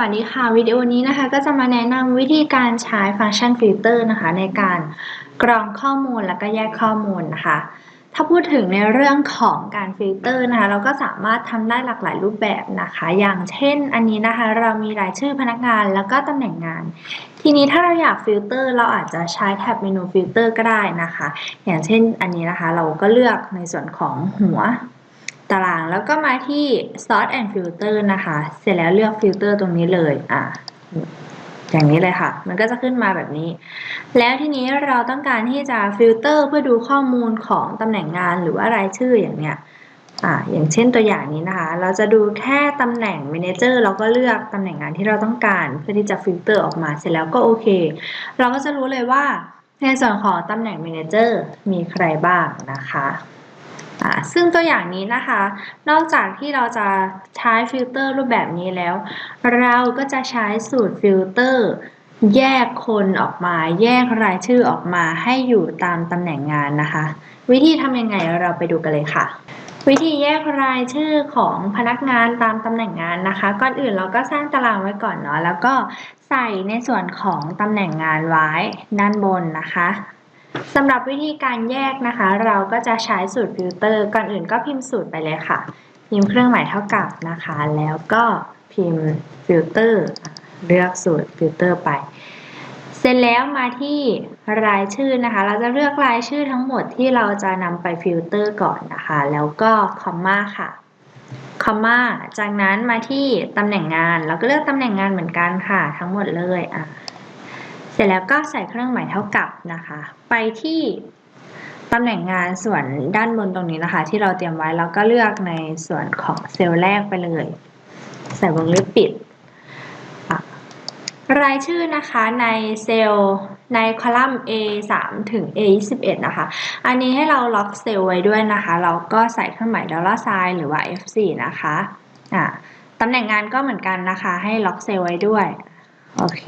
วัสดีค่ะ วิดีโอนี้นะคะ ก็จะมาแนะนำวิธีการใช้ฟังก์ชันฟิลเตอร์นะคะ ในการกรองข้อมูลแล้วก็แยกข้อมูลนะคะ ถ้าพูดถึงในเรื่องของการฟิลเตอร์นะคะ เราก็สามารถทำได้หลากหลายรูปแบบนะคะ อย่างเช่น อันนี้นะคะ เรามีรายชื่อพนักงานแล้วก็ตำแหน่งงาน ทีนี้ถ้าเราอยากฟิลเตอร์เราอาจจะใช้แท็บเมนูฟิลเตอร์ก็ได้นะคะ อย่างเช่น อันนี้นะคะ เราก็เลือกในส่วนของหัว ตารางแล้วก็มาที่ sort and filter นะคะ เสร็จแล้วเลือก filter ตรงนี้เลยอะอย่างนี้เลยค่ะ มันก็จะขึ้นมาแบบนี้ แล้วทีนี้เราต้องการที่จะฟิลเตอร์เพื่อดูข้อมูลของตำแหน่งงานหรือว่ารายชื่ออย่างเนี้ยอ่าอย่างเช่นตัวอย่างนี้นะคะ เราจะดูแค่ตำแหน่ง manager เราก็เลือกตำแหน่งงานที่เราต้องการ เพื่อที่จะฟิลเตอร์ออกมาเสร็จแล้วก็โอเค เราก็จะรู้เลยว่าในส่วนของตำแหน่ง manager มีใครบ้างนะคะ ซึ่งตัวอย่างนี้นะคะ นอกจากที่เราจะใช้ฟิลเตอร์รูปแบบนี้แล้ว เราก็จะใช้สูตรฟิลเตอร์แยกคนออกมา แยกรายชื่อออกมาให้อยู่ตามตำแหน่งงานนะคะ วิธีทำยังไงเราไปดูกันเลยค่ะ วิธีแยกรายชื่อของพนักงานตามตำแหน่งงานนะคะ ก่อนอื่นเราก็สร้างตารางไว้ก่อนเนาะแล้วก็ใส่ในส่วนของตำแหน่งงานไว้ด้านบนนะคะ สำหรับวิธีการแยกนะคะ เราก็จะใช้สูตรฟิลเตอร์ ก่อนอื่นก็พิมพ์สูตรไปเลยค่ะ พิมพ์เครื่องหมายเท่ากับนะคะ แล้วก็พิมพ์ฟิลเตอร์เลือกสูตรฟิลเตอร์ไป เสร็จแล้วมาที่รายชื่อนะคะ เราจะเลือกรายชื่อทั้งหมดที่เราจะนำไปฟิลเตอร์ก่อนนะคะ แล้วก็คอมมาค่ะ คอมมาจากนั้นมาที่ตำแหน่งงาน เราก็เลือกตำแหน่งงานเหมือนกันค่ะ ทั้งหมดเลยอะ ร็จแล้วก็ใส่เครื่องหมายเท่ากับนะคะ ไปที่ตำแหน่งงานส่วนด้านบนตรงนี้นะคะ ที่เราเตรียมไว้แล้วก็เลือกในส่วนของเซลล์แรกไปเลย ใส่วงเล็บปิด รายชื่อนะคะในเซลล์ในคอลัมน์ A 3ถึง A 21นะคะ อันนี้ให้เราล็อกเซลล์ไว้ด้วยนะคะ เราก็ใส่เครื่องหมายดอลลาร์ไซน์หรือว่า F4 นะคะอะตำแหน่งงานก็เหมือนกันนะคะ ให้ล็อกเซลล์ไว้ด้วย โอเค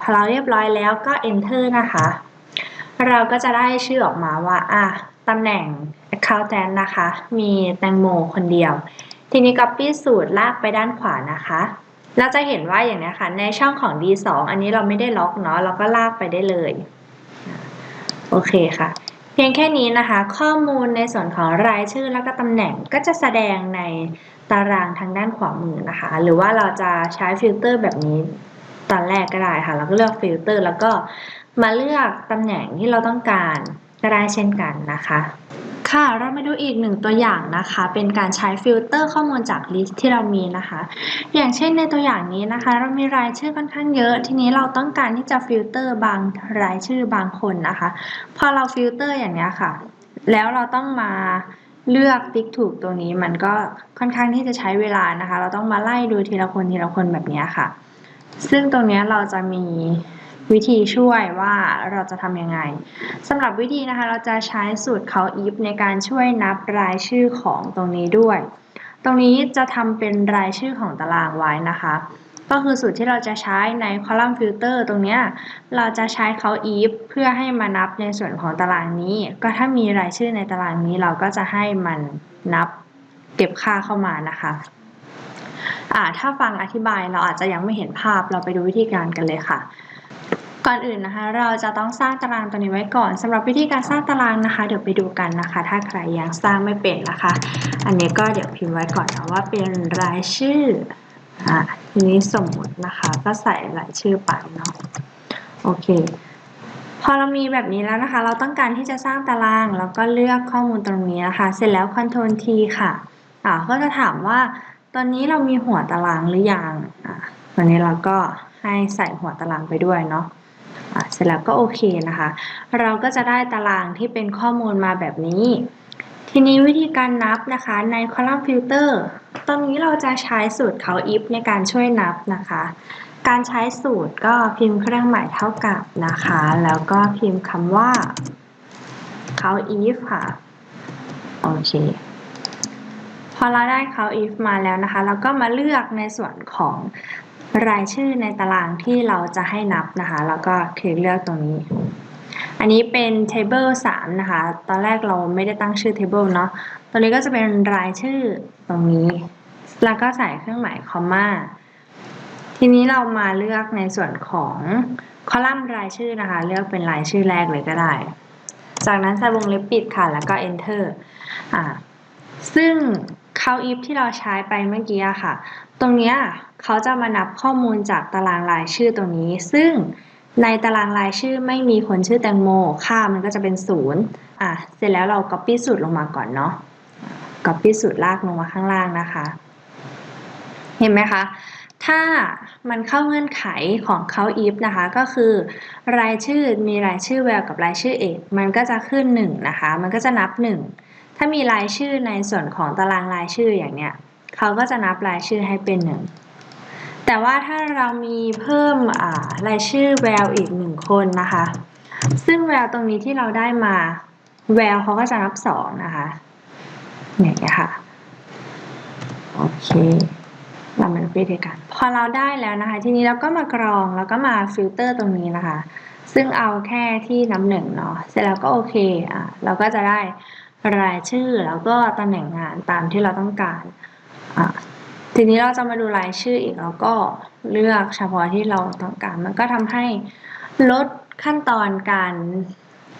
พอเราเรียบร้อยแล้วก็ enter นะคะ เราก็จะได้ชื่อออกมาว่าอะตำแหน่ง accountant นะคะ มีแตงโมคนเดียว ทีนี้ copy สูตรลากไปด้านขวานะคะเราจะเห็นว่าอย่างนี้ค่ะ ในช่องของ D2 อันนี้เราไม่ได้ล็อกเนาะเราก็ลากไปได้เลย โอเคค่ะ เพียงแค่นี้นะคะ ข้อมูลในส่วนของรายชื่อแล้วก็ตำแหน่งก็จะแสดงในตารางทางด้านขวามือนะคะ หรือว่าเราจะใช้ฟิลเตอร์แบบนี้ ตอนแรกก็ได้ค่ะ เราก็เลือกฟิลเตอร์แล้วก็มาเลือกตำแหน่งที่เราต้องการก็ได้เช่นกันนะคะ ค่ะเรามาดูอีกหนึ่งตัวอย่างนะคะ เป็นการใช้ฟิลเตอร์ข้อมูลจากลิสต์ที่เรามีนะคะ อย่างเช่นในตัวอย่างนี้นะคะ เรามีรายชื่อค่อนข้างเยอะ ทีนี้เราต้องการที่จะฟิลเตอร์บางรายชื่อบางคนนะคะ พอเราฟิลเตอร์อย่างนี้ค่ะ แล้วเราต้องมาเลือกติ๊กถูกตัวนี้มันก็ค่อนข้างที่จะใช้เวลานะคะ เราต้องมาไล่ดูทีละคนทีละคนแบบนี้ค่ะ ซึ่งตรงนี้เราจะมีวิธีช่วยว่าเราจะทำยังไงสำหรับวิธีนะคะเราจะใช้สูตร count if ในการช่วยนับรายชื่อของตรงนี้ด้วย ตรงนี้จะทำเป็นรายชื่อของตารางไว้นะคะ ก็คือสูตรที่เราจะใช้ในคอลัมน์ฟิลเตอร์ตรงนี้เราจะใช้ count if เพื่อให้มานับในส่วนของตารางนี้ ก็ถ้ามีรายชื่อในตารางนี้เราก็จะให้มันนับเก็บค่าเข้ามานะคะ ถ้าฟังอธิบายเราอาจจะยังไม่เห็นภาพเราไปดูวิธีการกันเลยค่ะ ก่อนอื่นนะคะ เราจะต้องสร้างตารางตัวนี้ไว้ก่อนสำหรับวิธีการสร้างตารางนะคะ เดี๋ยวไปดูกันนะคะ ถ้าใครยังสร้างไม่เป็นนะคะ อันนี้ก็เดี๋ยวพิมพ์ไว้ก่อนนะว่าเป็นรายชื่ออ่าทีนี้สมมุตินะคะก็ใส่รายชื่อไปเนาะโอเคพอเรามีแบบนี้แล้วนะคะ เราต้องการที่จะสร้างตาราง แล้วก็เลือกข้อมูลตรงนี้นะคะ เสร็จแล้ว Ctrl T ค่ะอ่าก็จะถามว่า ตอนนี้เรามีหัวตารางหรือยังอะตอนนี้เราก็ให้ใส่หัวตารางไปด้วยเนาะอะเสร็จแล้วก็โอเคนะคะ เราก็จะได้ตารางที่เป็นข้อมูลมาแบบนี้ ทีนี้วิธีการนับนะคะในคอลัมน์ฟิลเตอร์ตรงนี้เราจะใช้สูตร count if ในการช่วยนับนะคะ การใช้สูตรก็พิมพ์เครื่องหมายเท่ากับนะคะ แล้วก็พิมพ์คำว่า count if ค่ะ โอเค อเราได้ count if มาแล้วนะคะ เราก็มาเลือกในส่วนของรายชื่อในตารางที่เราจะให้นับนะคะ แล้วก็คลิกเลือกตรงนี้ อันนี้เป็น table 3 นะคะ ตอนแรกเราไม่ได้ตั้งชื่อ table เนาะตัวนี้ก็จะเป็นรายชื่อตรงนี้ แล้วก็ใส่เครื่องหมายคอมมาทีทีนี้เรามาเลือกในส่วนของคอลัมน์รายชื่อนะคะ เลือกเป็นรายชื่อแรกเลยก็ได้ จากนั้นใส่วงเล็บปิดค่ะ แล้วก็ enter อ่าซึ่ง count if ที่เราใช้ไปเมื่อกี้ค่ะ ตรงนี้เขาจะมานับข้อมูลจากตารางรายชื่อตรงนี้ ซึ่งในตารางรายชื่อไม่มีคนชื่อแตงโม ค่ามันก็จะเป็นศูนย์อะ เสร็จแล้วเรา copy สูตรลงมาก่อนเนาะ copy สูตรลากลงมาข้างล่างนะคะ เห็นไหมคะ ถ้ามันเข้าเงื่อนไขของเขา if นะคะ ก็คือ รายชื่อมีรายชื่อแววกับรายชื่อเอก มันก็จะขึ้น1นะคะ มันก็จะนับ 1 ถ้ามีรายชื่อในส่วนของตารางรายชื่ออย่างเนี้ยเขาก็จะนับรายชื่อให้เป็น1แต่ว่าถ้าเรามีเพิ่มอ่ารายชื่อแววอีก1คนนะคะ ซึ่งแววตรงนี้ที่เราได้มาแววเขาก็จะนับ2นะคะอย่างเงี้ยค่ะโอเคเรามาดูวิธีการพอเราได้แล้วนะคะ ทีนี้เราก็มากรองแล้วก็มาฟิลเตอร์ตรงนี้นะคะ ซึ่งเอาแค่ที่น้ำหนึ่งเนาะเสร็จแล้วก็โอเคอะเราก็จะได้ รายชื่อแล้วก็ตำแหน่งงานตามที่เราต้องการทีนี้เราจะมาดูรายชื่ออีกแล้วก็เลือกเฉพาะที่เราต้องการ มันก็ทำให้ลดขั้นตอนการ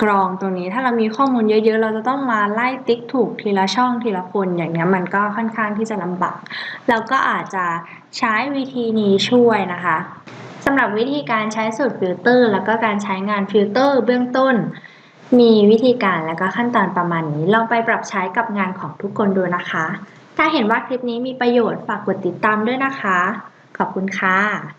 กรองตรงนี้ ถ้าเรามีข้อมูลเยอะ ๆ เราจะต้องมาไล่ติ๊กถูกทีละช่องทีละคนอย่างเงี้ยมันก็ค่อนข้างที่จะลำบากเราก็อาจจะใช้วิธีนี้ช่วยนะคะสำหรับวิธีการใช้สูตรฟิลเตอร์ แล้วก็การใช้งานฟิลเตอร์เบื้องต้น มีวิธีการและก็ขั้นตอนประมาณนี้ลองไปปรับใช้กับงานของทุกคนดูนะคะ ถ้าเห็นว่าคลิปนี้มีประโยชน์ฝากกดติดตามด้วยนะคะ ขอบคุณค่ะ